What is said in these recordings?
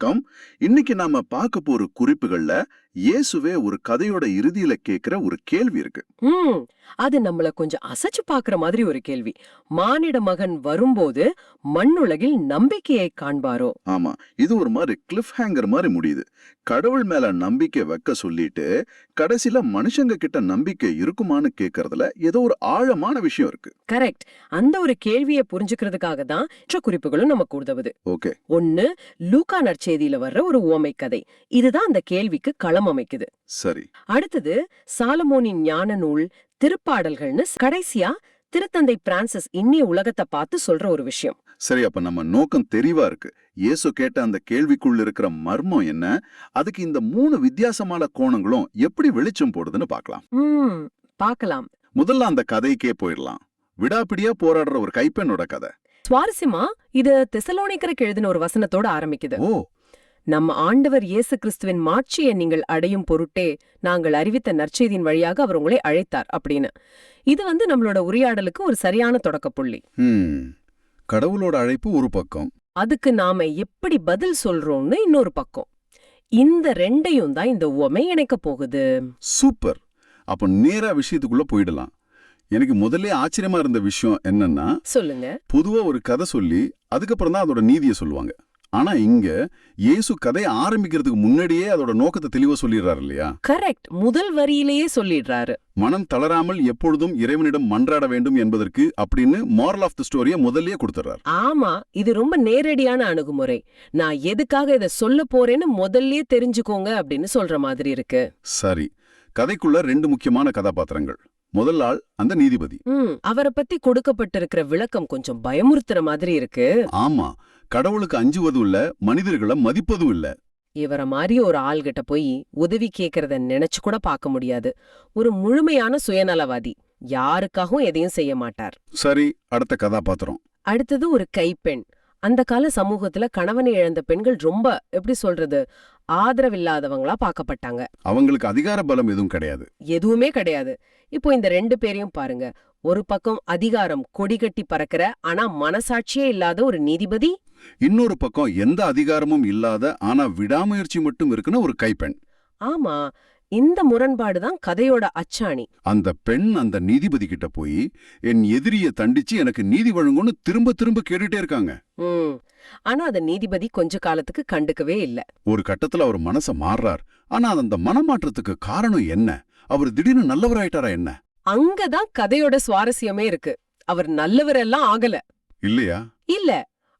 வணக்கம். இன்னைக்கு நாம பார்க்க போற குறிப்புகள்ல இயேசுவே ஒரு கதையோட இறுதியில கேக்குற ஒரு கேள்வி இருக்கு. அது நம்மள கொஞ்சம் அசைச்சு பாக்குற மாதிரி ஒரு கேள்வி. மானிட மகன் வரும்போது மண்ணுலகில் நம்பிக்கையை காண்பாரோ? ஆமா இது ஒரு மாதிரி கிளிஃப் ஹேங்கர் மாதிரி முடியுது. கடவுள் மேல நம்பிக்கை வைக்க சொல்லிட்டு கடைசில மனுஷங்க கிட்ட நம்பிக்கை இருக்குமான்னு கேக்குறதுல ஏதோ ஒரு ஆழமான விஷயம் இருக்கு. கரெக்ட். அந்த ஒரு கேள்வியை புரிஞ்சுக்கிறதுக்காக தான் குறிப்புகளும் நமக்கு உதவுது. ஓகே. ஒன்னு லூக்கா நற்செய்தியில வர்ற ஒரு உவமை கதை இதுதான் அந்த கேள்விக்கு களம் அமைக்குது சரி. அடுத்தது சாலமோனின் ஞான நூல் திருப்பாடல்கள்னு கடைசியா திருத்தந்தை பிரான்சிஸ் இன்னிய உலகத்தை பார்த்து சொல்ற ஒரு விஷயம். சரி அப்ப நம்ம நோக்கம் தெளிவா இருக்கு. இயேசு கேட்ட அந்த கேள்விக்குள்ள இருக்கிற மர்மம் என்ன? அதுக்கு இந்த மூணு வித்தியாசமான கோணங்களும் எப்படி வெளிச்சம் போடுதுன்னு பார்க்கலாம். பார்க்கலாம். முதல்ல அந்த கதைக்கே போயிடலாம். விடாப்பிடியா போராடுற ஒரு கைப்பெண்ணோட கதை. சுவாரஸ்யமா இது தெசலோனிக்கருக்கு எழுதின ஒரு வசனத்தோட ஆரம்பிக்குது. ஓ நம்ம ஆண்டவர் இயேசு கிறிஸ்துவின் மாட்சியை நீங்கள் அடையும் பொருட்டே நாங்கள் அறிவித்த நற்செய்தியின் வழியாக அவர் உங்களை அழைத்தார் அப்படின்னு. இது வந்து நம்மளோட உரையாடலுக்கு ஒரு சரியான தொடக்க புள்ளி. ஹம். கடவுளோட அழைப்பு ஒரு பக்கம். அதுக்கு நாம எப்படி பதில் சொல்றோம்னு இன்னொரு பக்கம். இந்த ரெண்டையும் தான் இந்த உவமை இணைக்க போகுது. சூப்பர். அப்ப நேரா விஷயத்துக்குள்ள போயிடலாம். எனக்கு முதல்ல ஆச்சரியமா இருந்த விஷயம் என்னன்னா சொல்லுங்க. பொதுவா ஒரு கதை சொல்லி அதுக்கப்புறம் தான் அதோட நீதியை சொல்லுவாங்க. ஆனா இங்க இயேசு கதையை ஆரம்பிக்கிறதுக்கு முன்னாடியே அதோட நோக்கத்தை தெளிவா சொல்லிடுறாரு இல்லையா? கரெக்ட் முதல் வரியிலேயே சொல்லிடுறாரு. மனம் தளராமல் எப்பொழுதும் இறைவனிடம் மன்றாட வேண்டும் என்பதற்கு அப்படின்னு மாரல் ஆஃப் த ஸ்டோரியை முதல்லயே கொடுத்துறாரு ஆமா இது ரொம்ப நேரடியான அணுகுமுறை. நான் எதுக்காக இத சொல்ல போறேன்னு முதல்லயே தெரிஞ்சுக்கோங்க அப்படின்னு சொல்ற மாதிரி இருக்கு. சரி. கதைக்குள்ள ரெண்டு முக்கியமான கதாபாத்திரங்கள். முதல் ஆள் அந்த நீதிபதி. அவரை பத்தி கொடுக்கப்பட்டிருக்கிற விளக்கம் கொஞ்சம் பயமுறுத்துற மாதிரி இருக்கு. ஆமா. கடவுளுக்கு அஞ்சுவதும் இல்ல மனிதர்களை மதிப்பதும் இல்ல. இவர மாதிரி ஒரு ஆள்கிட்ட போய் உதவி கேக்குறத நினைச்சு கூட பார்க்க முடியாது. ஒரு முழுமையான சுயநலவாதி. யாருக்காகவும் எதையும் செய்ய மாட்டார். சரி அடுத்த கதாபாத்திரம். அடுத்தது ஒரு கைப்பெண். அந்த கால சமூகத்துல கணவனை இழந்த பெண்கள் ரொம்ப எப்படி சொல்றது ஆதரவில்லாதவங்களா பார்க்கப்பட்டாங்க. அவங்களுக்கு அதிகார பலம் எதுவும் கிடையாது. எதுவுமே கிடையாது. இப்போ இந்த ரெண்டு பேரையும் பாருங்க. ஒரு பக்கம் அதிகாரம் கொடிகட்டி பறக்கிற ஆனா மனசாட்சியே இல்லாத ஒரு நீதிபதி இன்னொரு பக்கம் எந்த அதிகாரமும் இல்லாத ஆனா விடாமுயற்சி மட்டும் இருக்குன்னு ஒரு கைப்பெண். ஆமா இந்த முரண்பாடு தான் கதையோட அச்சாணி. அந்த பெண் அந்த நீதிபதி கிட்ட போய் என் எதிரிய தண்டிச்சு எனக்கு நீதி வழங்கும்னு திரும்ப திரும்ப கேட்டுட்டே இருக்காங்க. ஆனா அத நீதிபதி கொஞ்ச காலத்துக்கு கண்டுக்கவே இல்ல. ஒரு கட்டத்துல அவர் மனச மாறுறார் ஆனா அந்த மனமாற்றத்துக்கு காரணம் என்ன? அவர் திடீர்னு நல்லவராயிட்டாரா என்ன? அங்கதான் கதையோட சுவாரஸ்யமே இருக்கு. அவர் நல்லவரெல்லாம் ஆகல. இல்லையா? இல்ல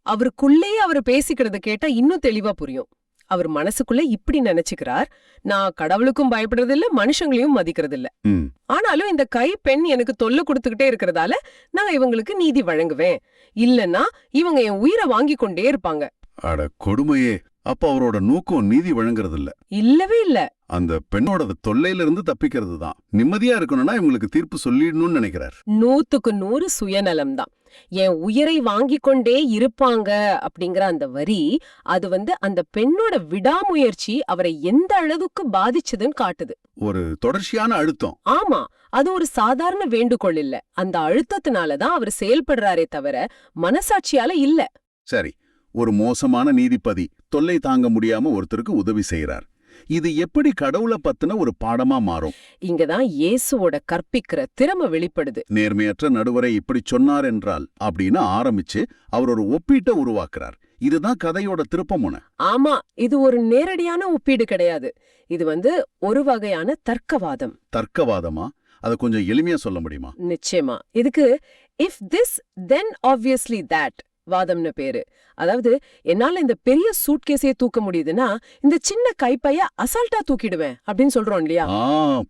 அவருக்குள்ளேயே அவர் பேசிக்கிறத கேட்டா இன்னும் தெளிவா புரியும். அவர் மனசுக்குள்ள இப்படி நினைச்சுக்கிறார். நான் கடவுளுக்கும் பயப்படுறதில்ல மனுஷங்களையும் மதிக்கிறதில்ல. ம். ஆனாலும் இந்த கை பெண் எனக்கு தொல்லை கொடுத்துக்கிட்டே இருக்கிறதால நான் இவங்களுக்கு நீதி வழங்குவேன். இல்லன்னா இவங்க என் உயிரை வாங்கி கொண்டே இருப்பாங்க. அட கொடுமையே. அப்ப அவரோட நோக்கம் நீதி வழங்குறது இல்ல இல்லவே இல்ல. அந்த பெண்ணோட தொல்லையில இருந்து தப்பிக்கிறது தான் நிம்மதியா இருக்கணும்னா இவங்களுக்கு தீர்ப்பு சொல்லிடணும்னு நினைக்கிறார். நூத்துக்கு நூறு சுயநலம் தான் என் உயிரை வாங்கி கொண்டே இருப்பாங்க அப்படிங்கிற அந்த வரி அது வந்து அந்த பெண்ணோட விடாமுயற்சி அவரை எந்த அளவுக்கு பாதிச்சதுன்னு காட்டுது. ஒரு தொடர்ச்சியான அழுத்தம். ஆமா அது ஒரு சாதாரண வேண்டுகோள் இல்ல. அந்த அழுத்தத்தினால தான் அவர் செயல்படுறாரே தவிர மனசாட்சியால இல்ல. சரி ஒரு மோசமான நீதிபதி தொல்லை தாங்க முடியாம ஒருத்தருக்கு உதவி செய்யறார் இது எப்படி கடவுளை பத்தின ஒரு பாடமா மாறும்? இங்கதான் இயேசுவோட கற்பிக்கிற திறமை வெளிப்படுது. நேர்மையற்ற நடுவரை இப்படி சொன்னார் என்றால் அப்படின்னு ஆரம்பிச்சு அவர் ஒரு ஒப்பீட்டை உருவாக்குறார். இதுதான் கதையோட திருப்பமுனை ஆமா இது ஒரு நேரடியான ஒப்பீடு கிடையாது. இது வந்து ஒரு வகையான தர்க்கவாதம். தர்க்கவாதமா? அதை கொஞ்சம் எளிமையா சொல்ல முடியுமா? நிச்சயமா. இதுக்கு if this then obviously that வாதம்னு பேரு. அதாவது என்னால இந்த பெரிய சூட்கேஸையே தூக்க முடியுதுன்னா இந்த சின்ன கைப்பைய அசால்ட்டா தூக்கிடுவேன் அப்படின்னு சொல்றோம் இல்லையா? ஆ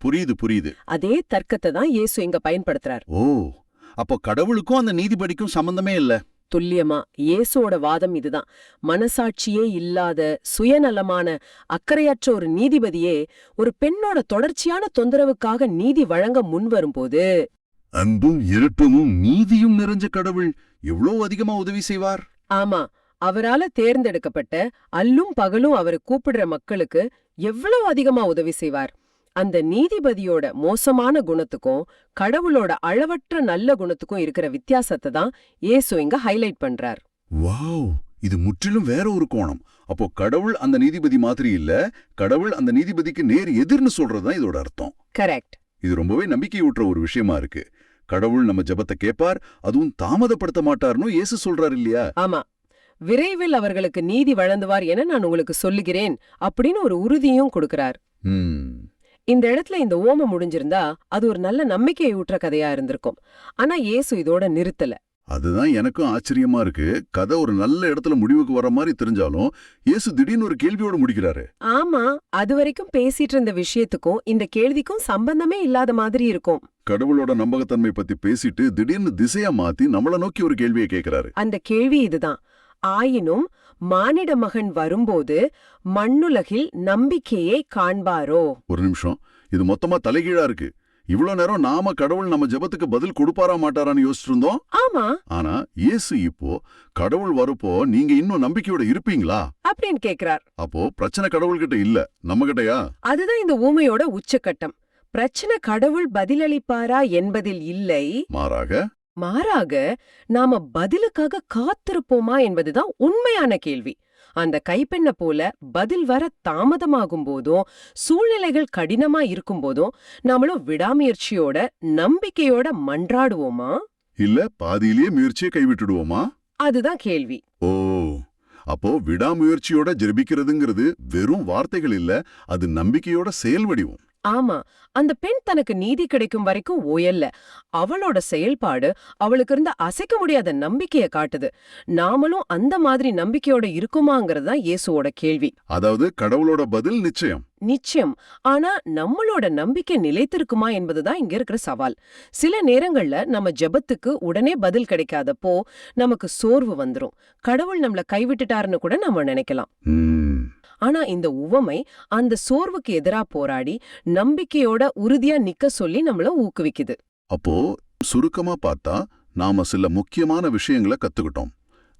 புரியுது புரியுது. அதே தர்க்கத்தை தான் இயேசு இங்க பயன்படுத்துறார். ஓ அப்போ கடவுளுக்கும் அந்த நீதிபதிக்கும் சம்பந்தமே இல்ல? துல்லியமா இயேசுவோட வாதம் இதுதான். மனசாட்சியே இல்லாத சுயநலமான அக்கறையற்ற ஒரு நீதிபதியே ஒரு பெண்ணோட தொடர்ச்சியான தொந்தரவுக்காக நீதி வழங்க முன்வரும்போது அன்பும் இரட்டமும் நீதியும் நிறைஞ்ச கடவுள். எவ்வளோ அதிகமா உதவி செய்வார்? ஆமா அவரால தேர்ந்தெடுக்கப்பட்ட அல்லும் பகலும் அவரை கூப்பிடுற மக்களுக்கு எவ்வளவு அதிகமா உதவி செய்வார்? அந்த நீதிபதியோட மோசமான குணத்துக்கும் கடவுளோட அளவற்ற நல்ல குணத்துக்கும் இருக்கிற வித்தியாசத்தை தான் இயேசு இங்க ஹைலைட் பண்றார். வாவ்! இது முற்றிலும் வேற ஒரு கோணம். அப்போ கடவுள் அந்த நீதிபதி மாதிரி இல்ல கடவுள் அந்த நீதிபதிக்கு நேர் எதிர்னு சொல்றதுதான் இதோட அர்த்தம். கரெக்ட். இது ரொம்பவே நம்பிக்கை ஊட்டுற ஒரு விஷயமா இருக்கு. கடவுள் நம்ம ஜெபத்தை கேட்பார் அதுவும் தாமதப்படுத்த மாட்டார்னு இயேசு சொல்றாரு இல்லையா? ஆமா. விரைவில் அவர்களுக்கு நீதி வழங்குவார் என நான் உங்களுக்கு சொல்லுகிறேன் அப்படின்னு ஒரு உறுதியும் கொடுக்கிறார். இந்த இடத்துல இந்த ஓம முடிஞ்சிருந்தா அது ஒரு நல்ல நம்பிக்கையை ஊட்டுற கதையா இருந்திருக்கும். ஆனா இயேசு இதோட நிறுத்தல. அதுதான் எனக்கும் ஆச்சரியமா இருக்கு. கதை ஒரு நல்ல இடத்துல முடிவுக்கு வர மாதிரி தெரிஞ்சாலும் இயேசு திடீர்னு ஒரு கேள்வியோட முடிக்கிறாரு. ஆமா அது வரைக்கும் பேசிட்டு இருந்த விஷயத்துக்கும் இந்த கேள்விக்கும் சம்பந்தமே இல்லாத மாதிரி இருக்கும். கடவுளோட நம்பகத்தன்மை பத்தி பேசிட்டு திடீர்னு திசையா மாத்தி நம்மள நோக்கி ஒரு கேள்வியை கேக்குறாரு. அந்த கேள்வி இதுதான். ஆயினும் மானிட மகன் வரும்போது மண்ணுலகில் நம்பிக்கையை காண்பாரோ? ஒரு நிமிஷம். இது மொத்தமா தலைகீழா இருக்கு. இவ்ளோ நேரம் நாம கடவுள் நம்ம ஜெபத்துக்கு பதில் கொடுப்பாரா மாட்டாரான்னு யோசிச்சிட்டு இருந்தோம் ஆமா. ஆனா இயேசு இப்போ கடவுள் வரப்போ நீங்க இன்னும் நம்பிக்கையோட இருப்பீங்களா? அப்படின்னு கேக்குறார். அப்போ பிரச்சனை கடவுள்கிட்ட இல்ல நம்ம கிட்டயா அதுதான் இந்த ஊமையோட உச்சக்கட்டம். பிரச்சனை கடவுள் பதிலளிப்பாரா என்பதில் இல்லை. மாறாக? மாறாக நாம பதிலுக்காக காத்திருப்போமா என்பதுதான் உண்மையான கேள்வி. அந்த கைப்பெண்ண போல பதில் வர தாமதமாகும் போதும் சூழ்நிலைகள் கடினமா இருக்கும் போதும் நாமளும் விடாமுயற்சியோட நம்பிக்கையோட மன்றாடுவோமா? இல்ல பாதியிலேயே முயற்சியை கைவிட்டுடுவோமா? அதுதான் கேள்வி. ஓ அப்போ விடாமுயற்சியோட ஜெபிக்கிறதுங்கிறது வெறும் வார்த்தைகள் இல்ல அது நம்பிக்கையோட செயல் வடிவம் ஆமா அந்த பெண் தனக்கு நீதி கிடைக்கும் வரைக்கும் ஓயல்ல. அவளோட செயல்பாடு அவளுக்கு இருந்த அசைக்க முடியாத நம்பிக்கைய காட்டுது. நாமளும் அந்த மாதிரி நம்பிக்கையோட இருக்குமாங்கிறது தான் இயேசுவோட கேள்வி. அதாவது கடவுளோட பதில் நிச்சயம். நிச்சயம். ஆனா நம்மளோட நம்பிக்கை நிலைத்திருக்குமா என்பதுதான் இங்க இருக்கிற சவால். சில நேரங்கள்ல நம்ம ஜெபத்துக்கு உடனே பதில் கிடைக்காதப்போ நமக்கு சோர்வு வந்துரும். கடவுள் நம்மள கைவிட்டுட்டாருன்னு கூட நம்ம நினைக்கலாம். ஆனா இந்த உவமை அந்த சோர்வுக்கு எதிரா போராடி நம்பிக்கையோட உறுதியா நிக்க சொல்லி நம்மள ஊக்குவிக்குது. அப்போ சுருக்கமா பார்த்தா நாம சில முக்கியமான விஷயங்களை கத்துக்கிட்டோம்.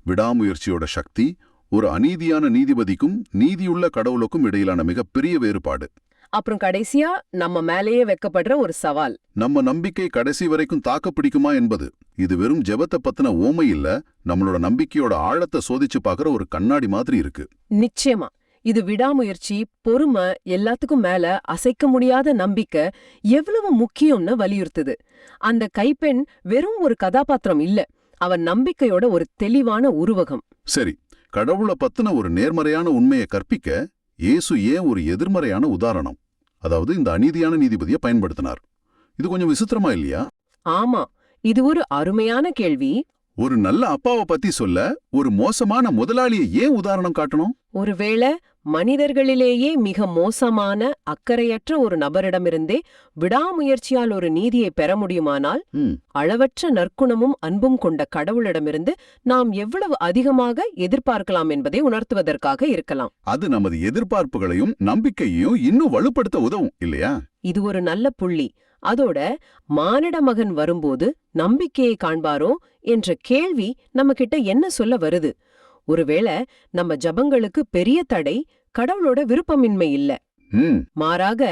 விடாமுயற்சியோட சக்தி ஒரு அநீதியான நீதிபதிக்கும் நீதியுள்ள கடவுளுக்கும் இடையிலான மிகப்பெரிய வேறுபாடு. அப்புறம் கடைசியா நம்ம மேலேயே வைக்கப்படுற ஒரு சவால். நம்ம நம்பிக்கை கடைசி வரைக்கும் தாக்கு பிடிக்குமா என்பது. இது வெறும் ஜெபத்தை பத்தின ஓமை இல்ல நம்மளோட நம்பிக்கையோட ஆழத்தை சோதிச்சு பார்க்கற ஒரு கண்ணாடி மாதிரி இருக்கு. நிச்சயமா. இது விடாமுயற்சி பொறுமை எல்லாத்துக்கும் மேல அசைக்க முடியாத நம்பிக்கை எவ்வளவு முக்கியம்னு வலியுறுத்துது. அந்த கைப்பெண் வெறும் ஒரு கதாபாத்திரம் இல்ல அவன் நம்பிக்கையோட ஒரு தெளிவான உருவகம். சரி கடவுளை பத்தின ஒரு நேர்மறையான உண்மையை கற்பிக்க இயேசு ஏன் ஒரு எதிர்மறையான உதாரணம்? அதாவது இந்த அநீதியான நீதிபதியை பயன்படுத்தினார். இது கொஞ்சம் விசித்திரமா இல்லையா? ஆமா இது ஒரு அருமையான கேள்வி. ஒரு நல்ல அப்பாவை பத்தி சொல்ல ஒரு மோசமான முதலாளியை ஏன் உதாரணம் காட்டணும்? ஒருவேளை மனிதர்களிலேயே மிக மோசமான அக்கறையற்ற ஒரு நபரிடமிருந்தே விடாமுயற்சியால் ஒரு நீதியை பெற முடியுமானால் அளவற்ற நற்குணமும் அன்பும் கொண்ட கடவுளிடமிருந்து நாம் எவ்வளவு அதிகமாக எதிர்பார்க்கலாம் என்பதை உணர்த்துவதற்காக இருக்கலாம். அது நமது எதிர்பார்ப்புகளையும் நம்பிக்கையையும் இன்னும் வலுப்படுத்த உதவும் இல்லையா? இது ஒரு நல்ல புள்ளி. அதோட மானிட மகன் வரும்போது நம்பிக்கையை காண்பாரோ என்ற கேள்வி நம்ம கிட்ட என்ன சொல்ல வருது? ஒருவேளை நம்ம ஜபங்களுக்கு பெரிய தடை கடவுளோட விருப்பமின்மை இல்ல. மாறாக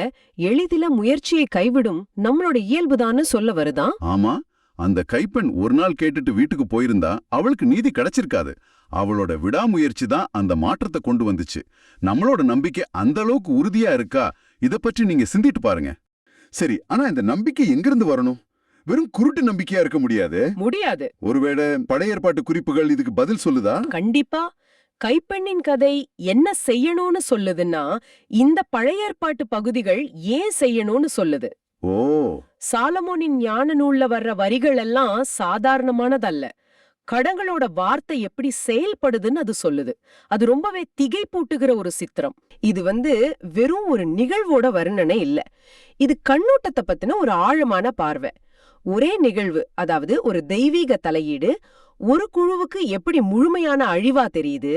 எளிதில முயற்சியை கைவிடும் நம்மளோட இயல்புதான்னு சொல்ல வருதா? ஆமா. அந்த கைப்பெண் ஒரு நாள் கேட்டுட்டு வீட்டுக்கு போயிருந்தா அவளுக்கு நீதி கிடைச்சிருக்காது. அவளோட விடாமுயற்சி தான் அந்த மாற்றத்தை கொண்டு வந்துச்சு. நம்மளோட நம்பிக்கை அந்த அளவுக்கு உறுதியா இருக்கா? இத பற்றி நீங்க சிந்திட்டு பாருங்க. சரி ஆனா இந்த நம்பிக்கை எங்கிருந்து வரணும்? வெறும் குருட்டு நம்பிக்கையா இருக்க முடியாது? முடியாது. ஒருவேளை பழைய ஏற்பாட்டு குறிப்புகள் இதுக்கு பதில் சொல்லுதா? கண்டிப்பா. கைப்பெண்ணின் கதை என்ன செய்யணும்னு சொல்லுதுன்னா இந்த பழைய ஏற்பாட்டு பகுதிகள் ஏன் செய்யணும்னு சொல்லுது. ஓ. சாலமோனின் ஞான நூல்ல வர்ற வரிகள் எல்லாம் சாதாரணமானதல்ல. கடங்களோட வார்த்தை எப்படி செயல்படுதுன்னு அது சொல்லுது. அது ரொம்பவே திகைப்பூட்டுகிற ஒரு சித்திரம். இது வந்து வெறும் ஒரு நிகழ்வோட வர்ணனை இல்ல. இது கண்ணோட்டத்தை பத்தின ஒரு ஆழமான பார்வை. ஒரே நிகழ்வு அதாவது ஒரு தெய்வீக தலையீடு ஒரு குழுவுக்கு எப்படி முழுமையான அழிவா தெரியுது?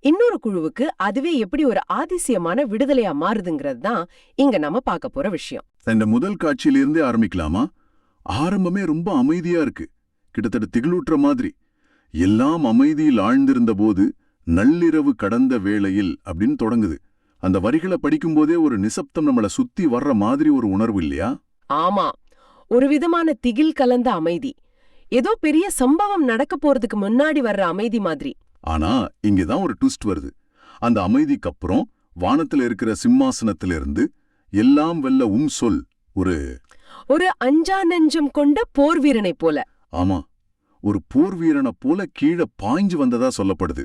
இன்னொரு குழுவுக்கு அதுவே எப்படி ஒரு ஆதிசியமான விடுதலையா மாறுதுங்கிறது தான் இங்க நம்ம பார்க்க போற விஷயம். இந்த முதல் காட்சியிலிருந்தே ஆரம்பிக்கலாமா? ஆரம்பமே ரொம்ப அமைதியா இருக்கு. கிட்டத்தட்ட திகிலூட்டுற மாதிரி. எல்லாம் அமைதியில் ஆழ்ந்திருந்த போது நள்ளிரவு கடந்த வேளையில் அப்படின்னு தொடங்குது. அந்த வரிகளை படிக்கும்போதே ஒரு நிசப்தம் நம்மள சுத்தி வர்ற மாதிரி ஒரு உணர்வு இல்லையா? ஆமா. ஒரு விதமான திகில் கலந்த அமைதி. ஏதோ பெரிய சம்பவம் நடக்க போறதுக்கு முன்னாடி வர்ற அமைதி மாதிரி. ஆனா இங்கதான் ஒரு ட்விஸ்ட் வருது. அந்த அமைதிக்கு அப்புறம் வானத்துல இருக்கிற சிம்மாசனத்திலிருந்து எல்லாம் வெல்ல உம் சொல் ஒரு ஒரு அஞ்சா நெஞ்சம் கொண்ட போர் வீரனை போல. ஆமா. ஒரு போர் வீரனை போல கீழே பாய்ஞ்சு வந்ததா சொல்லப்படுது.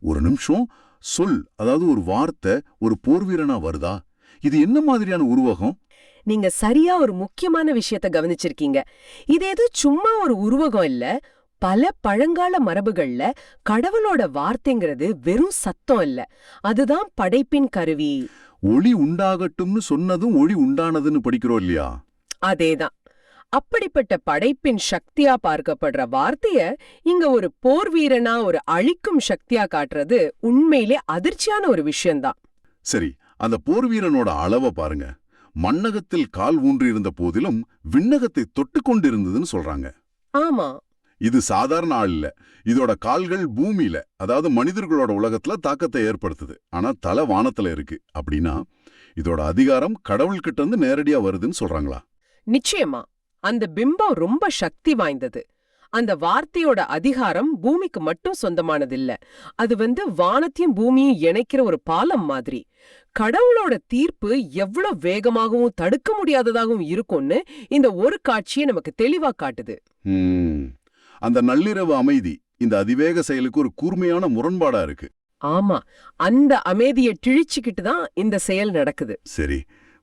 ஒரு நிமிஷம் சொல் அதாவது ஒரு வார்த்தை ஒரு போர் வீரனா வருதா? இது என்ன மாதிரியான உருவகம்? நீங்க சரியா ஒரு முக்கியமான விஷயத்த கவனிச்சிருக்கீங்க. இது எது சும்மா ஒரு உருவகம் இல்ல பல பழங்கால மரபுகள்ல கடவுளோட வார்த்தைங்கிறது வெறும் சத்தம் இல்ல. அதுதான் படைப்பின் கருவி. ஒளி உண்டாகட்டும்னு சொன்னதும் ஒளி உண்டானதுன்னு படிக்கிறோம் இல்லையா? அதேதான். அப்படிப்பட்ட படைப்பின் சக்தியா பார்க்கப்படுற வார்த்தைய இங்க ஒரு போர் வீரனா ஒரு அழிக்கும் சக்தியா காட்டுறது உண்மையிலே அதிர்ச்சியான ஒரு விஷயம்தான். சரி அந்த போர் வீரனோட அளவை பாருங்க. மண்ணகத்தில் கால் ஊன்றியிருந்த போதிலும் விண்ணகத்தை தொட்டு கொண்டிருந்ததுன்னு சொல்றாங்க. ஆமா. இது சாதாரண ஆள் இல்ல. இதோட கால்கள் பூமியில அதாவது மனிதர்களோட உலகத்துல தாக்கத்தை ஏற்படுத்துது. ஆனா தலை வானத்துல இருக்கு. அப்படின்னா இதோட அதிகாரம் கடவுள்கிட்ட இருந்து நேரடியா வருதுன்னு சொல்றாங்களா? நிச்சயமா. அந்த பிம்பம் ரொம்ப சக்தி வாய்ந்தது. அந்த வார்த்தையோட அதிகாரம் பூமிக்கு மட்டும் சொந்தமானதில்ல. அது வந்து வானத்தையும் பூமியும் இணைக்கிற ஒரு பாலம் மாதிரி. கடவுளோட தீர்ப்பு எவ்வளவு வேகமாகவும் தடுக்க முடியாததாகவும் இருக்கும்னு இந்த ஒரு காட்சியை நமக்கு தெளிவா காட்டுது. அந்த நள்ளிரவு அமைதி இந்த அதிவேக செயலுக்கு ஒரு கூர்மையான முரண்பாடா இருக்கு. ஆமா. அந்த அமைதியை கிழிச்சுக்கிட்டு தான் இந்த செயல் நடக்குது. சரி.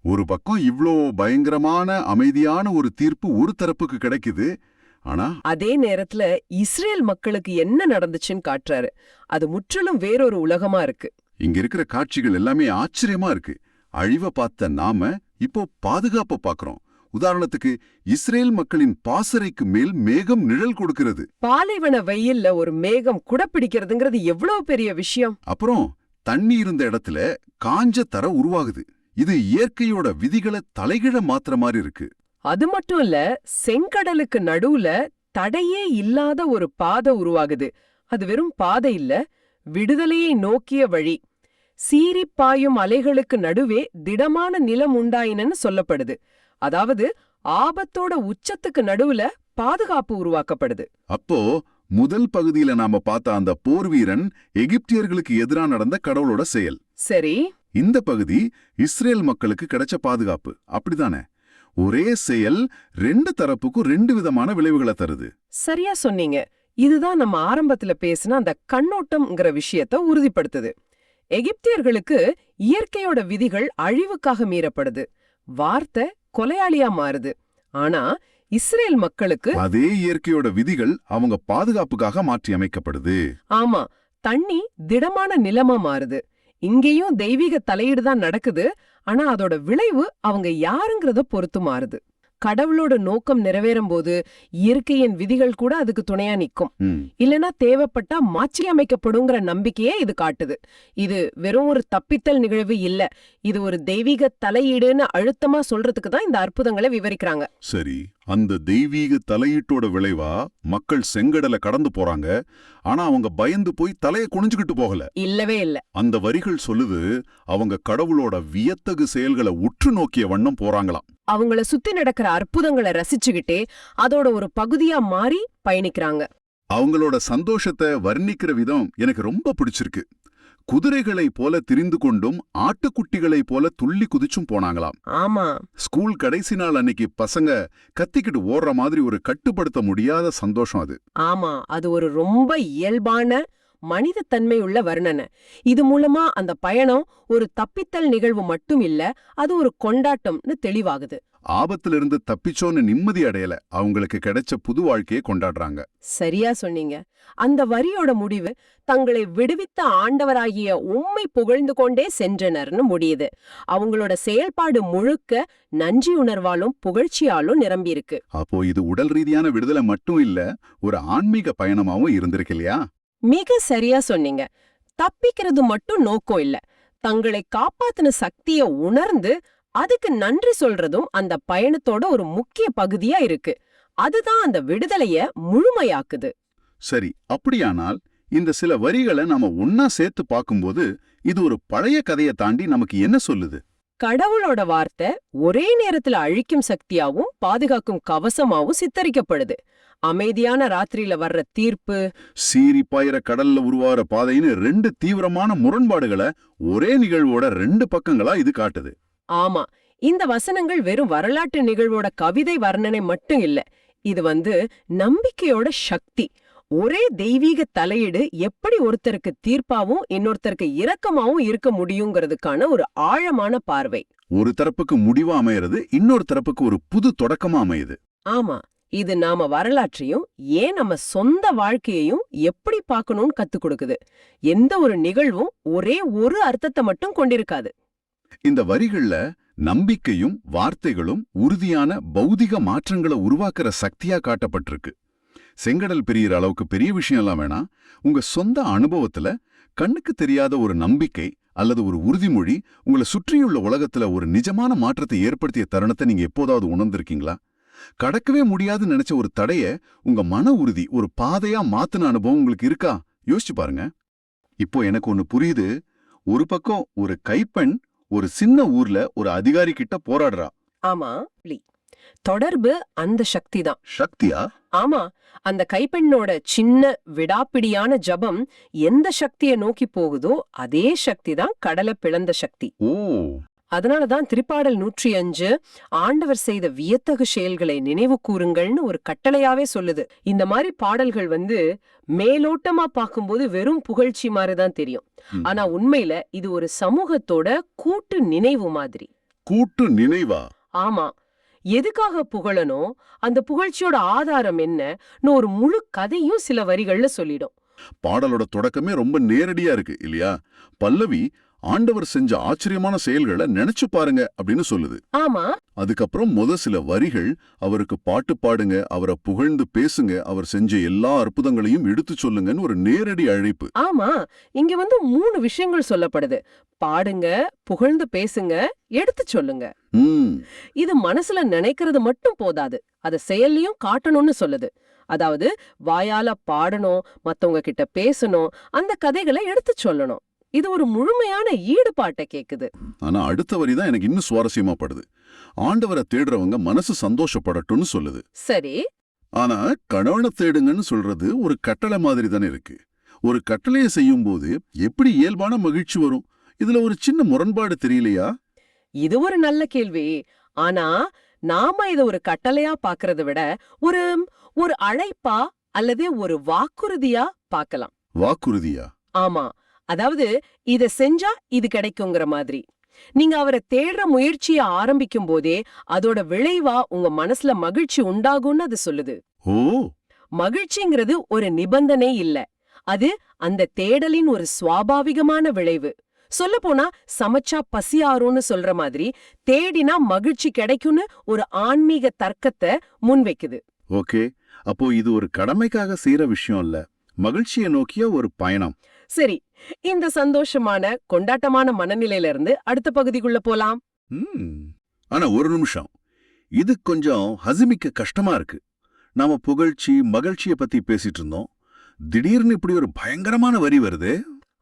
ஒரு பக்கம் இவ்ளோ பயங்கரமான அமைதியான ஒரு தீர்ப்பு ஒரு தரப்புக்கு கிடைக்குது. ஆனா அதே நேரத்துல இஸ்ரேல் மக்களுக்கு என்ன நடந்துச்சுன்னு காட்டுறாரு. அது முற்றிலும் வேறொரு உலகமா இருக்கு. இங்க இருக்கிற காட்சிகள் எல்லாமே ஆச்சரியமா இருக்கு. அழிவ பார்த்த நாம இப்போ பாதுகாப்ப பார்க்கறோம். உதாரணத்துக்கு இஸ்ரேல் மக்களின் பாசறைக்கு மேல் மேகம் நிழல் கொடுக்கிறது. பாலைவன வெயில்ல ஒரு மேகம் குடப்பிடிக்கிறதுங்கிறது எவ்வளவு பெரிய விஷயம்? அப்புறம் தண்ணி இருந்த இடத்துல காஞ்ச தர உருவாகுது. இது இயற்கையோட விதிகளை தலைகீழ மாத்துற மாதிரி இருக்கு. அது மட்டும் இல்ல செங்கடலுக்கு நடுவுல தடையே இல்லாத ஒரு பாதை உருவாகுது. அது வெறும் பாதை இல்ல விடுதலையை நோக்கிய வழி. பாயும் அலைகளுக்கு நடுவே திடமான நிலம் உண்டாயினன்னு சொல்லப்படுது. அதாவது ஆபத்தோட உச்சத்துக்கு நடுவுல பாதுகாப்பு உருவாக்கப்படுது. அப்போ முதல் பகுதியில நாம பார்த்த அந்த போர் வீரன் எகிப்தியர்களுக்கு எதிரா நடந்த கடவுளோட செயல். சரி. இந்த பகுதி இஸ்ரேல் மக்களுக்கு கிடைச்ச பாதுகாப்பு. அப்படிதானே? ஒரே செயல் ரெண்டு தரப்புக்கும் ரெண்டு விதமான விளைவுகளை தருது. சரியா சொன்னீங்க. இதுதான் நம்ம ஆரம்பத்துல பேசின அந்த கண்ணோட்டம்ங்கிற விஷயத்த உறுதிப்படுத்துது. எகிப்தியர்களுக்கு இயற்கையோட விதிகள் அழிவுக்காக மீறப்படுது. வார்த்தை கொலையாளியா மாறுது. ஆனா இஸ்ரேல் மக்களுக்கு அதே இயற்கையோட விதிகள் அவங்க பாதுகாப்புக்காக மாற்றி அமைக்கப்படுது. ஆமா தண்ணி திடமான நிலமா மாறுது. இங்கேயும் தெய்வீக தலையீடு தான் நடக்குது. ஆனா அதோட விளைவு அவங்க யாருங்கிறத பொறுத்து மாறுது. கடவுளோட நோக்கம் நிறைவேறும் போது இயற்கையின் விதிகள் கூட அதுக்கு துணையா நிக்கும் இல்லனா தேவைப்பட்டா மாற்றி அமைக்கப்படுங்கிற நம்பிக்கையே இது காட்டுது. இது வெறும் ஒரு தப்பித்தல் நிகழ்வு இல்ல. இது ஒரு தெய்வீக தலையீடுன்னு அழுத்தமா சொல்றதுக்கு தான் இந்த அற்புதங்களை விவரிக்கிறாங்க. சரி. அந்த தெய்வீக தலையீட்டோட விளைவா மக்கள் செங்கடலை கடந்து போறாங்க. ஆனா அவங்க பயந்து போய் தலைய குனிஞ்சுக்கிட்டு போகல. இல்லவே இல்ல. அந்த வரிகள் சொல்லுது அவங்க கடவுளோட வியத்தகு செயல்களை உற்று நோக்கிய வண்ணம் போறாங்களாம். அவங்கள சுத்தி நடக்கிற அற்புதங்களை ரசிச்சுக்கிட்டே அதோட ஒரு பகுதியா மாறி பயணிக்கிறாங்க. அவங்களோட சந்தோஷத்தை வர்ணிக்கிற விதம் எனக்கு ரொம்ப பிடிச்சிருக்கு. குதிரைகளைப் போல திரிந்து கொண்டும் ஆட்டுக்குட்டிகளைப் போல துள்ளி குதிச்சும் போனாங்களாம். ஆமா. ஸ்கூல் கடைசி நாள் அன்னைக்கு பசங்க கத்திக்கிட்டு ஓடுற மாதிரி ஒரு கட்டுப்படுத்த முடியாத சந்தோஷம் அது. ஆமா அது ஒரு ரொம்ப இயல்பான மனித தன்மை உள்ள வர்ணனை. இது மூலமா அந்த பயணம் ஒரு தப்பித்தல் நிகழ்வு மட்டும் இல்ல அது ஒரு கொண்டாட்டம்னு தெளிவாகுது. ஆபத்திலிருந்து தப்பிச்சோன்னு நிம்மதி அடையல அவங்களுக்கு கிடைச்ச புது வாழ்க்கையை கொண்டாடுறாங்க. சரியா சொன்னீங்க. அந்த வரியோட முடிவு தங்களை விடுவித்த ஆண்டவராகிய உம்மை புகழ்ந்து கொண்டே சென்றனர்னு முடியுது. அவங்களோட செயல்பாடு முழுக்க நன்றியுணர்வாலும் புகழ்ச்சியாலும் நிரம்பியிருக்கு. அப்போ இது உடல் ரீதியான விடுதலை மட்டும் இல்ல ஒரு ஆன்மீக பயணமாவும் இருந்திருக்கு இல்லையா? மிக சரியா சொன்னீங்க. தப்பிக்கிறது மட்டும் நோக்கம் இல்ல. தங்களை காப்பாத்தின சக்திய உணர்ந்து அதுக்கு நன்றி சொல்றதும் அந்த பயணத்தோட ஒரு முக்கிய பகுதியா இருக்கு. அதுதான் அந்த விடுதலைய முழுமையாக்குது. சரி அப்படியானால் இந்த சில வரிகளை நாம ஒன்னா சேர்த்து பார்க்கும்போது இது ஒரு பழைய கதையை தாண்டி நமக்கு என்ன சொல்லுது? கடவுளோட வார்த்தை ஒரே நேரத்துல அழிக்கும் சக்தியாவும் பாதுகாக்கும் கவசமாவும் சித்தரிக்கப்படுது. அமைதியான ராத்திரியில வர்ற தீர்ப்பு சீறி பாயிர கடல்ல உருவார பாதைன்னு ரெண்டு தீவிரமான முரண்பாடுகளை ஒரே நிகழ்வோட ரெண்டு பக்கங்களா இது காட்டுது. ஆமா இந்த வசனங்கள் வெறும் வரலாற்று நிகழ்வோட கவிதை வர்ணனை மட்டும் இல்ல இது வந்து நம்பிக்கையோட சக்தி. ஒரே தெய்வீக தலையீடு எப்படி ஒருத்தருக்கு தீர்ப்பாவும் இன்னொருத்தருக்கு இரக்கமாவும் இருக்க முடியுங்கிறதுக்கான ஒரு ஆழமான பார்வை. ஒரு தரப்புக்கு முடிவா அமையறது இன்னொரு தரப்புக்கு ஒரு புது தொடக்கமா அமையுது. ஆமா இது நாம வரலாற்றையும் ஏன் நம்ம சொந்த வாழ்க்கையையும் எப்படி பார்க்கணும்னு கத்துக் கொடுக்குது. எந்த ஒரு நிகழ்வும் ஒரே ஒரு அர்த்தத்தை மட்டும் கொண்டிருக்காது. இந்த வரிகள்ல நம்பிக்கையும் வார்த்தைகளும் உறுதியான பௌதிக மாற்றங்களை உருவாக்குற சக்தியா காட்டப்பட்டிருக்கு. செங்கடல் பிரியிற அளவுக்கு பெரிய விஷயம் எல்லாம் வேணாம் உங்க சொந்த அனுபவத்துல கண்ணுக்கு தெரியாத ஒரு நம்பிக்கை அல்லது ஒரு உறுதிமொழி உங்களை சுற்றியுள்ள உலகத்துல ஒரு நிஜமான மாற்றத்தை ஏற்படுத்திய தருணத்தை நீங்க எப்போதாவது உணர்ந்திருக்கீங்களா? கடக்கவே முடியாதுன்னு நினைச்ச ஒரு தடைய உங்க மன உறுதி ஒரு பாதையா மாத்துன அனுபவம் உங்களுக்கு இருக்கா? யோசிச்சு பாருங்க. இப்போ எனக்கு ஒன்னு புரியுது. ஒரு பக்கம் ஒரு கைப்பெண் ஒரு சின்ன ஊர்ல ஒரு அதிகாரி கிட்ட போராடுறா. ஆமா தொடர்பு அந்த சக்தி தான் சக்தியா? ஆமா அந்த கைப்பெண்ணோட சின்ன விடாப்பிடியான ஜபம் எந்த சக்தியை நோக்கி போகுதோ அதே சக்தி தான் கடலை பிளந்த சக்தி. ஓ. அதனாலதான் திருப்பாடல் நூற்றி அஞ்சு ஆண்டவர் செய்த வியத்தகு செயல்களை நினைவு கூறுங்கள்னு ஒரு கட்டளையாவே சொல்லுது. இந்த மாதிரி பாடல்கள் வந்து மேலோட்டமா பார்க்கும்போது வெறும் புகழ்ச்சி மாதிரி தான் தெரியும். ஆனா உண்மையில இது ஒரு சமூகத்தோட கூட்டு நினைவு மாதிரி. கூட்டு நினைவா? ஆமா எதுக்காக புகழணும் அந்த புகழ்ச்சியோட ஆதாரம் என்னன்னு ஒரு முழு கதையும் சில வரிகள்ல சொல்லிடும். பாடலோட தொடக்கமே ரொம்ப நேரடியா இருக்கு இல்லையா? பல்லவி ஆண்டவர் செஞ்ச ஆச்சரியமான செயல்களை நினைச்சு பாருங்க அப்படின்னு சொல்லுது. ஆமா. அதுக்கப்புறம் முத சில வரிகள் அவருக்கு பாட்டு பாடுங்க அவரை புகழ்ந்து பேசுங்க அவர் செஞ்ச எல்லா அற்புதங்களையும் எடுத்து சொல்லுங்கன்னு ஒரு நேரடி அழைப்பு. ஆமா. இங்க வந்து மூணு விஷயங்கள் சொல்லப்படுது. பாடுங்க புகழ்ந்து பேசுங்க எடுத்து சொல்லுங்க. இது மனசுல நினைக்கிறது மட்டும் போதாது. அத செயல்லையும் காட்டணும்னு சொல்லுது. அதாவது வாயால பாடணும் மத்தவங்க கிட்ட பேசணும் அந்த கதைகளை எடுத்து சொல்லணும். இது ஒரு முழுமையான ஈடுபாட்டை கேக்குது. ஆனா அடுத்த வரி தான் எனக்கு இன்னும் சுவாரஸ்யமா படுது ஆண்டவரை தேடுறவங்க மனசு சந்தோஷப்படட்டும்னு சொல்லுது. சரி. ஆனா கணவனை தேடுங்கன்னு சொல்றது ஒரு கட்டளை மாதிரி தானே இருக்கு. ஒரு கட்டளையை செய்யும்போது எப்படி இயல்பான மகிழ்ச்சி வரும்? இதுல ஒரு சின்ன முரண்பாடு தெரியலையா? இது ஒரு நல்ல கேள்வி. ஆனா நாம இத ஒரு கட்டளையா பாக்குறத விட ஒரு ஒரு அழைப்பா அல்லது ஒரு வாக்குறுதியா பார்க்கலாம் வாக்குறுதியா? ஆமா. அதாவது இத செஞ்சா இது கிடைக்குங்கிற மாதிரி. நீங்க அவரை தேடுற முயற்சிய ஆரம்பிக்கும் போதே அதோட விளைவா உங்க மனசுல மகிழ்ச்சி உண்டாகும்னு அது சொல்லுது. ஓ! மகிழ்ச்சிங்கிறது ஒரு நிபந்தனை இல்ல. அது அந்த தேடலின் ஒரு சுவாபாவிகமான விளைவு. சொல்லப்போனா சமைச்சா பசி ஆறும்னு சொல்ற மாதிரி தேடினா மகிழ்ச்சி கிடைக்கும்னு ஒரு ஆன்மீக தர்க்கத்தை முன்வைக்குது. ஓகே. அப்போ இது ஒரு கடமைக்காக செய்யற விஷயம் இல்ல. மகிழ்ச்சியை நோக்கிய ஒரு பயணம். சரி இந்த சந்தோஷமான கொண்டாட்டமான மனநிலையில இருந்து அடுத்த பகுதிக்குள்ள போலாம். ஆனா ஒரு நிமிஷம். இது கொஞ்சம் ஹசிமிக்க கஷ்டமா இருக்கு. நாம புகழ்ச்சி மகிழ்ச்சியை பத்தி பேசிட்டு இருந்தோம். திடீர்னு இப்படி ஒரு பயங்கரமான வரி வருது.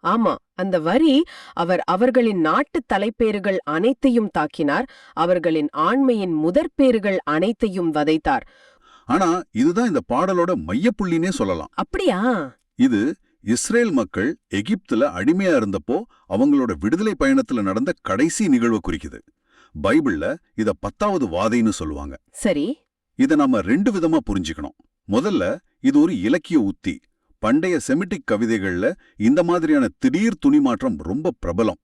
ஆமா அந்த வரி அவர் அவர்களின் நாட்டு தலைப்பேறுகள் அனைத்தையும் தாக்கினார் அவர்களின் ஆண்மையின் முதற்பேறுகள் அனைத்தையும் வதைத்தார். ஆனா இதுதான் இந்த பாடலோட மையப்புள்ளினே சொல்லலாம். அப்படியா? இது இஸ்ரேல் மக்கள் எகிப்துல அடிமையா இருந்தப்போ அவங்களோட விடுதலை பயணத்துல நடந்த கடைசி நிகழ்வை குறிக்குது. பைபிள்ல இத பத்தாவது வாதைன்னு சொல்லுவாங்க. சரி. இத நாம ரெண்டு விதமா புரிஞ்சுக்கணும். முதல்ல இது ஒரு இலக்கிய உத்தி. பண்டைய செமிட்டிக் கவிதைகள்ல இந்த மாதிரியான திடீர் துணிமாற்றம் ரொம்ப பிரபலம்.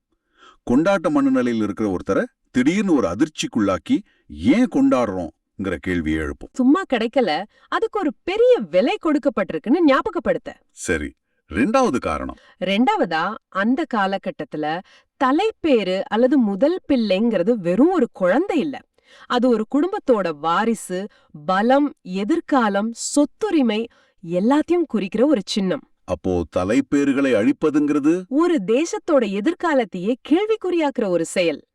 கொண்டாட்ட மனநிலையில் இருக்கிற ஒருத்தரை திடீர்னு ஒரு அதிர்ச்சிக்குள்ளாக்கி ஏன் கொண்டாடுறோம்ங்கிற கேள்வியை எழுப்பும். சும்மா கிடைக்கல. அதுக்கு ஒரு பெரிய விலை கொடுக்கப்பட்டிருக்குன்னு ஞாபகப்படுத்த. சரி. ரெண்டாவது காரணம். ரெண்டாவதா அந்த காலகட்டத்துல தலைப்பேரு அல்லது முதல் பிள்ளைங்கிறது வெறும் ஒரு குழந்தை இல்ல. அது ஒரு குடும்பத்தோட வாரிசு பலம் எதிர்காலம் சொத்துரிமை எல்லாத்தையும் குறிக்கிற ஒரு சின்னம். அப்போ தலைப்பேறுகளை அழிப்பதுங்கிறது? ஒரு தேசத்தோட எதிர்காலத்தையே கேள்விக்குறியாக்குற ஒரு செயல்.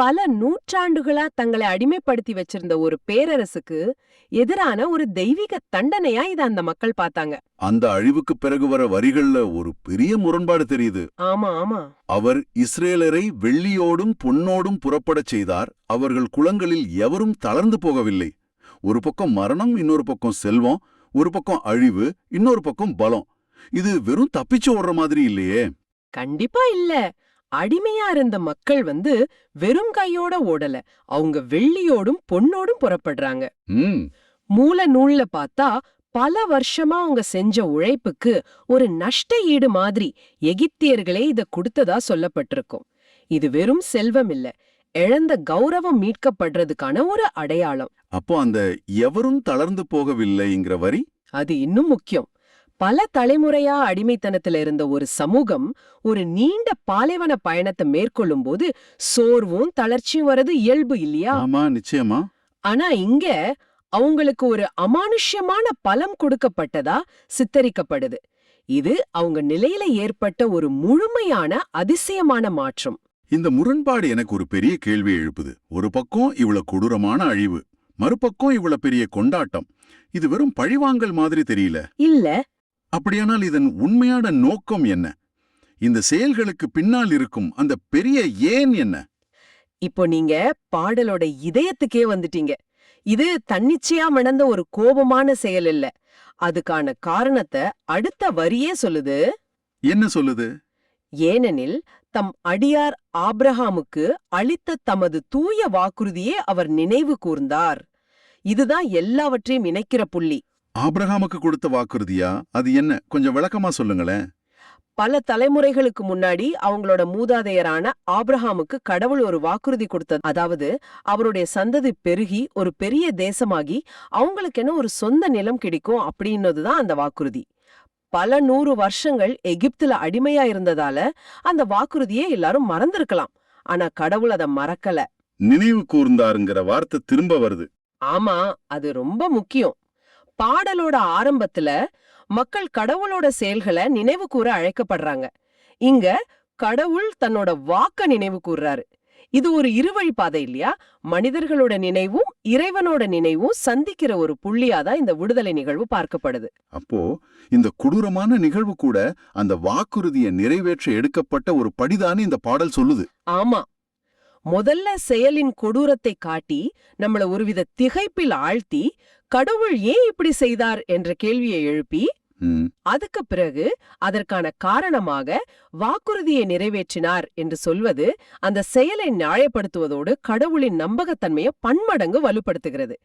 பல நூற்றாண்டுகளா தங்களை அடிமைப்படுத்தி வச்சிருந்த ஒரு பேரரசுக்கு எதிரான ஒரு தெய்வீக தண்டனையா இத அந்த மக்கள் பார்த்தாங்க. அந்த அழிவுக்கு பிறகு வர வரிகள்ல ஒரு பெரிய முரண்பாடு தெரியுது. ஆமா ஆமா. அவர் இஸ்ரேலரை வெள்ளியோடும் பொன்னோடும் புறப்படச் செய்தார். அவர்கள் குளங்களில் எவரும் தளர்ந்து போகவில்லை. ஒரு பக்கம் மரணம் இன்னொரு பக்கம் செல்வம் ஒரு பக்கம் அழிவு இன்னொரு பக்கம் பலம். இது வெறும் தப்பிச்சு ஓடுற மாதிரி இல்லையே. கண்டிப்பா இல்ல. அடிமையா இருந்த மக்கள் வந்து வெறும் கையோட ஓடல. அவங்க வெள்ளியோடும் பொன்னோடும் புறப்படுறாங்க. மூல நூல்ல பார்த்தா பல வருஷமா அவங்க செஞ்ச உழைப்புக்கு ஒரு நஷ்ட ஈடு மாதிரி எகிப்தியர்களே இத கொடுத்ததா சொல்லப்பட்டிருக்கும். இது வெறும் செல்வம் இல்ல. இழந்த கௌரவம் மீட்கப்படுறதுக்கான ஒரு அடையாளம். அப்போ அந்த எவரும் தளர்ந்து போகவில்லைங்கிற வரி? அது இன்னும் முக்கியம். பல தலைமுறையா அடிமைத்தனத்துல இருந்த ஒரு சமூகம் ஒரு நீண்ட பாலைவன பயணத்தை மேற்கொள்ளும் போது சோர்வும் தளர்ச்சியும் வர்றது இயல்பு இல்லையா? ஆமா நிச்சயமா. ஆனா இங்க அவங்களுக்கு ஒரு அமானுஷ்யமான பலம் கொடுக்கப்பட்டதா சித்தரிக்கப்படுது. இது அவங்க நிலையில ஏற்பட்ட ஒரு முழுமையான அதிசயமான மாற்றம். இந்த முரண்பாடு எனக்கு ஒரு பெரிய கேள்வி எழுப்புது. ஒரு பக்கம் இவ்வளவு கொடூரமான அழிவு மறுபக்கம் இவ்வளவு பெரிய கொண்டாட்டம். இது வெறும் பழிவாங்கல் மாதிரி தெரியல. இல்ல அப்படியானால் இதன் உண்மையான நோக்கம் என்ன? இந்த செயல்களுக்கு பின்னால் இருக்கும் அந்த பெரிய ஏன் என்ன? இப்போ நீங்க பாடலோட இதயத்துக்கே வந்துட்டீங்க. இது தன்னிச்சையா நடந்த ஒரு கோபமான செயல் இல்ல. அதுக்கான காரணத்தை அடுத்த வரியே சொல்லுது. என்ன சொல்லுது? ஏனெனில் தம் அடியார் ஆப்ரஹாமுக்கு அளித்த தமது தூய வாக்குறுதியே அவர் நினைவு கூர்ந்தார். இதுதான் எல்லாவற்றையும் இணைக்கிற புள்ளி. ஆபிரகாமுக்கு கொடுத்த வாக்குறுதியா? அது என்ன? கொஞ்சம் விளக்கமா சொல்லுங்களேன். பல தலைமுறைகளுக்கு முன்னாடி அவங்களோட மூதாதையரான ஆப்ரஹாமுக்கு கடவுள் ஒரு வாக்குறுதி கொடுத்தது. அதாவது அவருடைய சந்ததி பெருகி ஒரு பெரிய தேசமாகி அவங்களுக்கென ஒரு சொந்த நிலம் கிடைக்கும் அப்படின்னதுதான் அந்த வாக்குறுதி. பல நூறு வருஷங்கள் எகிப்துல அடிமையா இருந்ததால அந்த வாக்குறுதியை எல்லாரும் மறந்திருக்கலாம். ஆனா கடவுள் அதை மறக்கல. நினைவு கூர்ந்தாருங்கிற வார்த்தை திரும்ப வருது. ஆமா அது ரொம்ப முக்கியம். பாடலோட ஆரம்பத்துல மக்கள் கடவுளோட செயல்களை நினைவு கூற அழைக்கப்படுறாங்க. இங்க கடவுள் தன்னோட வாக்க நினைவு கூர்றாரு இது ஒரு இருவழி பாதை இல்லையா? மனிதர்களோட நினைவும் இறைவனோட நினைவும் சந்திக்கிற ஒரு புள்ளியாதான் இந்த விடுதலை நிகழ்வு பார்க்கப்படுது. அப்போ இந்த கொடூரமான நிகழ்வு கூட அந்த வாக்குறுதியை நிறைவேற்ற எடுக்கப்பட்ட ஒரு படிதான்னு இந்த பாடல் சொல்லுது. ஆமா. முதல்ல செயலின் கொடூரத்தை காட்டி நம்மள ஒருவித திகைப்பில் ஆழ்த்தி கடவுள் ஏன் இப்படி செய்தார்? என்ற கேள்வியை எழுப்பி அதுக்கு பிறகு அதற்கான காரணமாக வாக்குறுதியை நிறைவேற்றினார் என்று சொல்வது அந்த செயலை நியாயப்படுத்துவதோடு கடவுளின் நம்பகத்தன்மையை பன்மடங்கு வலுப்படுத்துகிறது.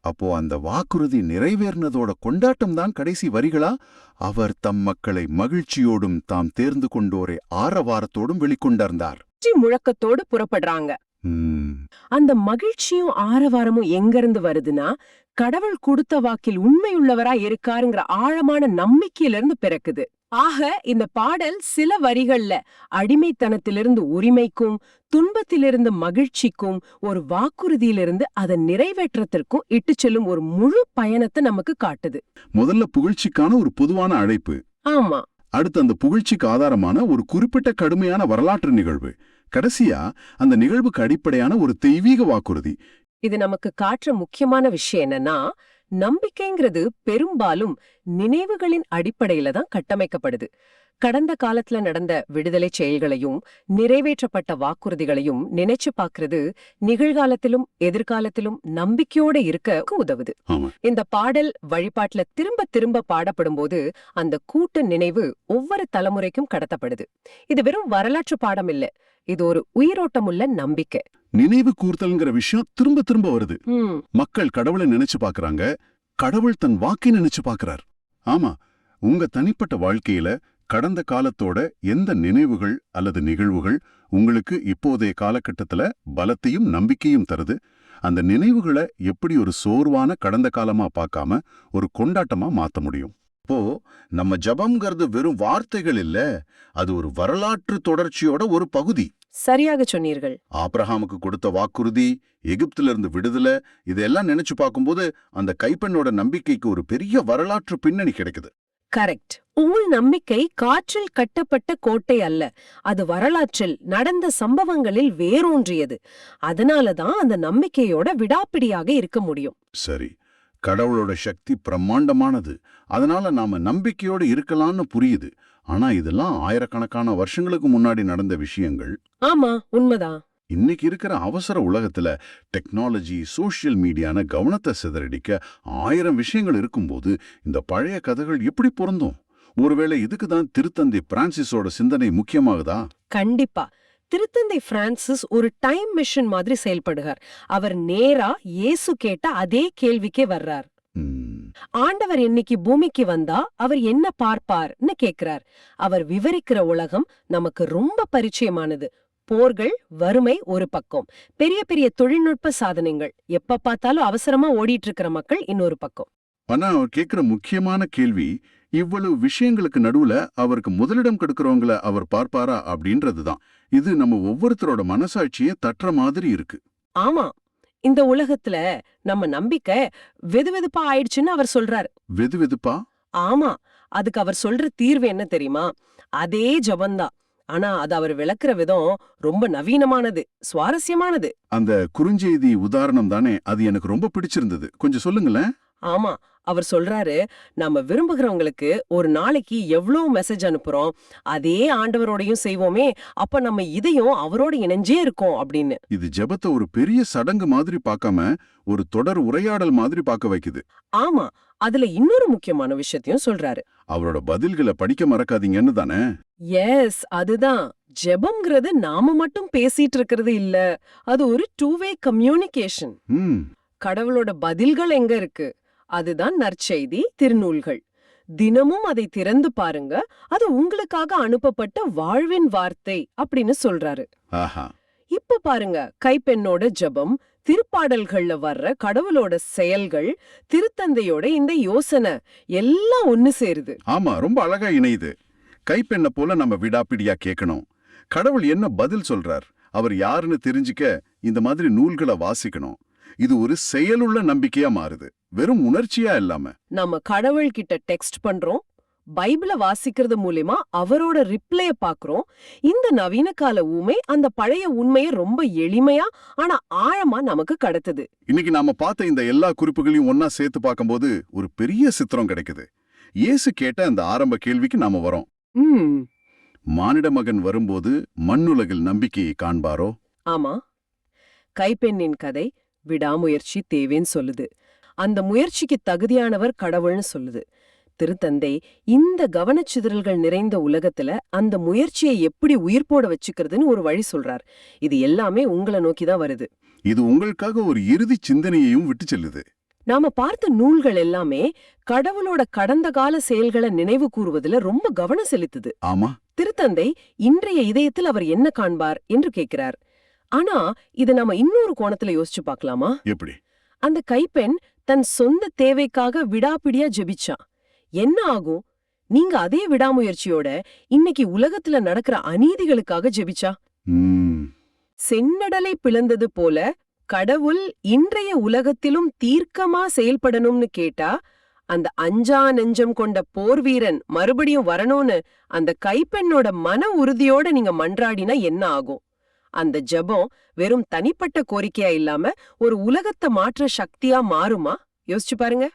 அப்போ அந்த வாக்குறுதி நிறைவேறினதோட கொண்டாட்டம் தான் கடைசி வரிகளா? அவர் தம் மக்களை மகிழ்ச்சியோடும் தாம் தேர்ந்து கொண்டோரை ஆரவாரத்தோடும் வெளிக்கொண்டார்ந்தார். வெற்றி முழக்கத்தோடு புறப்படுறாங்க. அந்த மகிழ்ச்சியும் ஆரவாரமும் எங்கிருந்து வருதுன்னா கடவுள் கொடுத்த வாக்கில் உண்மையுள்ளவரா இருக்காருங்கிற ஆழமான நம்பிக்கையிலிருந்து பிறக்குது. ஆக இந்த பாடல் சில வரிகள்ல அடிமைத்தனத்திலிருந்து உரிமைக்கும் துன்பத்திலிருந்து மகிழ்ச்சிக்கும் ஒரு வாக்குறுதியிலிருந்து அதை நிறைவேற்றத்திற்கும் இட்டுச் செல்லும் ஒரு முழு பயணத்தை நமக்கு காட்டுது. முதல்ல புகழ்ச்சிக்கான ஒரு பொதுவான அழைப்பு. ஆமா. அடுத்து அந்த புகழ்ச்சிக்கு ஆதாரமான ஒரு குறிப்பிட்ட கடுமையான வரலாற்று நிகழ்வு. கடைசியா அந்த நிகழ்வுக்கு அடிப்படையான ஒரு தெய்வீக வாக்குறுதி. இது நமக்கு காட்டுற முக்கியமான விஷயம் என்னன்னா நம்பிக்கைங்கிறது பெரும்பாலும் நினைவுகளின் அடிப்படையில தான் கட்டமைக்கப்படுது. கடந்த காலத்துல நடந்த விடுதலை செயல்களையும் நிறைவேற்றப்பட்ட வாக்குறுதிகளையும் நினைச்சு பார்க்கிறது நிகழ்காலத்திலும் எதிர்காலத்திலும் நம்பிக்கையோட இருக்க உதவுது. இந்த பாடல் வழிபாட்டுல திரும்ப திரும்ப பாடப்படும்போது அந்த கூட்டு நினைவு ஒவ்வொரு தலைமுறைக்கும் கடத்தப்படுது. இது வெறும் வரலாற்று பாடம் இல்ல இது ஒரு உயிரோட்டமுள்ள நம்பிக்கை. நினைவு கூர்த்தல்ங்கிற விஷயம் திரும்ப திரும்ப வருது. மக்கள் கடவுளை நினைச்சு பார்க்கறாங்க கடவுள் தன் வாக்கை நினைச்சு பார்க்கறார் ஆமா உங்க தனிப்பட்ட வாழ்க்கையில கடந்த காலத்தோட எந்த நினைவுகள் அல்லது நிகழ்வுகள் உங்களுக்கு இப்போதைய காலகட்டத்துல பலத்தையும் நம்பிக்கையும் தருது. அந்த நினைவுகளை எப்படி ஒரு சோர்வான கடந்த காலமா பார்க்காம ஒரு கொண்டாட்டமா மாத்த முடியும்? இப்போ நம்ம ஜபம்ங்கிறது வெறும் வார்த்தைகள் இல்ல. அது ஒரு வரலாற்று தொடர்ச்சியோட ஒரு பகுதி. சரியாக சொன்னீர்கள். ஆப்ரஹாமுக்கு கொடுத்த வாக்குறுதி எகிப்துல இருந்து விடுதலை இதெல்லாம் நினைச்சு பார்க்கும்போது அந்த கைப்பெண்ணோட நம்பிக்கைக்கு ஒரு பெரிய வரலாற்று பின்னணி கிடைக்குது. கரெக்ட். உள் நம்பிக்கை காற்றில் கட்டப்பட்ட கோட்டை அல்ல அது வரலாற்றில் நடந்த சம்பவங்களில் வேரூன்றியது. அதனாலதான் அந்த நம்பிக்கையோட விடாப்பிடியாக இருக்க முடியும். சரி. கடவுளோட சக்தி பிரம்மாண்டமானது. அதனால நாம நம்பிக்கையோடு இருக்கலாம்னு புரியுது. ஆனா இதெல்லாம் ஆயிரக்கணக்கான வருஷங்களுக்கு முன்னாடி நடந்த விஷயங்கள். ஆமா உண்மைதான். இன்னைக்கு இருக்கிற அவசர உலகத்துல டெக்னாலஜி சோஷியல் மீடியான கவனத்தை சிதறடிக்க ஆயிரம் விஷயங்கள் இருக்கும்போது இந்த பழைய கதைகள் எப்படி பொருந்தும்? ஒருவேளை இதுக்கு தான் திருத்தந்தை பிரான்சிஸோட சிந்தனை முக்கியமாகுதா? கண்டிப்பா. திருத்தந்தை பிரான்சிஸ் ஒரு டைம் மிஷன் மாதிரி செயல்படுகிறார். அவர் நேரா இயேசு கேட்ட அதே கேள்விக்கே வர்றார். ஆண்டவர் என்னைக்கு பூமிக்கு வந்தா அவர் என்ன பார்ப்பார்னு கேக்குறார். அவர் விவரிக்கிற உலகம் நமக்கு ரொம்ப பரிச்சயமானது. போர்கள் வறுமை ஒரு பக்கம். பெரிய பெரிய தொழில்நுட்ப சாதனைகள் எப்ப பார்த்தாலும் அவசரமா ஓடிட்டு இருக்கிற மக்கள் இன்னொரு பக்கம். ஆனா அவர் கேக்குற முக்கியமான கேள்வி இவ்வளவு விஷயங்களுக்கு நடுவுல அவருக்கு முதலிடம் கொடுக்கறவங்கள அவர் பார்ப்பாரா அப்படின்றதுதான். இது நம்ம ஒவ்வொருத்தரோட மனசாட்சியை தட்டுற மாதிரி இருக்கு. ஆமா இந்த உலகத்துல நம்ம நம்பிக்கை வெதுவெதுப்பா ஆயிடுச்சுன்னு அவர் சொல்றாரு. வெது வெதுப்பா ஆமா. அதுக்கு அவர் சொல்ற தீர்வு என்ன தெரியுமா? அதே ஜபந்தான் ஆனா அது அவர் விளக்குற விதம் ரொம்ப நவீனமானது சுவாரஸ்யமானது. அந்த குறுஞ்செய்தி உதாரணம் தானே? அது எனக்கு ரொம்ப பிடிச்சிருந்தது. கொஞ்சம் சொல்லுங்களேன். ஆமா. அவர் சொல்றாரு நம்ம விரும்புகிறவங்களுக்கு ஒரு நாளைக்கு எவ்வளவு மெசேஜ் அனுப்புறோம் அதே ஆண்டவரோடையும் செய்வோமே அப்ப நம்ம இதையும் அவரோட இணைஞ்சே இருக்கோம் அப்படின்னு. இது ஜெபத்தை ஒரு பெரிய சடங்கு மாதிரி பார்க்காம ஒரு தொடர் உரையாடல் மாதிரி பார்க்க வைக்குது. ஆமா அதுல இன்னொரு முக்கியமான விஷயத்தையும் சொல்றாரு. அவரோட பதில்களை படிக்க மறக்காதீங்கன்னு தானே? எஸ் அதுதான். ஜெபம்ங்கிறது நாம மட்டும் பேசிட்டு இருக்கிறது இல்ல. அது ஒரு டூ வே கம்யூனிகேஷன் கடவுளோட பதில்கள் எங்க இருக்கு? அதுதான் நற்செய்தி திருநூல்கள். தினமும் அதை திறந்து பாருங்க. அது உங்களுக்காக அனுப்பப்பட்ட வாழ்வின் வார்த்தை அப்படின்னு சொல்றாரு. ஆஹா. இப்ப பாருங்க கைப்பெண்ணோட ஜெபம் திருப்பாடல்கள்ல வர்ற கடவுளோட செயல்கள் திருத்தந்தையோட இந்த யோசனை எல்லாம் ஒன்னு சேருது. ஆமா ரொம்ப அழகா இணையுது. கைப்பெண்ண போல நம்ம விடாப்பிடியா கேட்கணும் கடவுள் என்ன பதில் சொல்றார்? அவர் யாருன்னு தெரிஞ்சுக்க இந்த மாதிரி நூல்களை வாசிக்கணும். இது ஒரு செயலுள்ள நம்பிக்கையா மாறுது. வெறும் உணர்ச்சியா இல்லாம. நம்ம கடவுள் கிட்ட டெக்ஸ்ட் பண்றோம் பைபிள வாசிக்கிறது மூலியமா அவரோட ரிப்ளைய பாக்குறோம். இந்த நவீன கால ஊமை அந்த பழைய உண்மையை ரொம்ப எளிமையா ஆனா ஆழமா நமக்கு கடத்துது. இன்னைக்கு நாம பார்த்த இந்த எல்லா குறிப்புகளையும் ஒன்னா சேர்த்து பார்க்கும்போது ஒரு பெரிய சித்திரம் கிடைக்குது. இயேசு கேட்ட அந்த ஆரம்ப கேள்விக்கு நாம வரோம். மானிட மகன் வரும்போது மண்ணுலகில் நம்பிக்கையை காண்பாரோ? ஆமா. கைப்பெண்ணின் கதை விடாமுயற்சி தேவேன்னு சொல்லுது. அந்த முயற்சிக்கு தகுதியானவர் கடவுள்னு சொல்லுது. திருத்தந்தை இந்த கவனச்சிதறல்கள் நிறைந்த உலகத்துல அந்த முயற்சியை எப்படி உயிர்ப்போட வச்சுக்கிறதுன்னு ஒரு வழி சொல்றார். இது எல்லாமே உங்களை நோக்கி தான் வருது. இது உங்களுக்காக ஒரு இறுதி சிந்தனையையும் விட்டு செல்லுது. நாம பார்த்த நூல்கள் எல்லாமே கடவுளோட கடந்த கால செயல்களை நினைவு கூறுவதுல ரொம்ப கவனம் செலுத்துது. ஆமா. திருத்தந்தை இன்றைய இதயத்தில் அவர் என்ன காண்பார் என்று கேட்கிறார். ஆனா இத நாம இன்னொரு கோணத்துல யோசிச்சு பார்க்கலாமா எப்படி? அந்த கைப்பெண் தன் சொந்த தேவைக்காக விடாப்பிடியா ஜெபிச்சா. என்ன ஆகும்? நீங்க அதே விடாமுயற்சியோட இன்னைக்கு உலகத்துல நடக்கிற அநீதிகளுக்காக ஜெபிச்சா? சென்னடலை பிளந்தது போல கடவுள் இன்றைய உலகத்திலும் தீர்க்கமா செயல்படணும்னு கேட்டா அந்த அஞ்சா நெஞ்சம் கொண்ட போர் வீரன் மறுபடியும் வரணும்னு அந்த கைப்பெண்ணோட மன உறுதியோட நீங்க மன்றாடினா என்ன ஆகும்? அந்த ஜபம் வெறும் தனிப்பட்ட கோரிக்கையா இல்லாம ஒரு உலகத்தை மாற்ற சக்தியா மாறுமா? யோசிச்சு பாருங்க.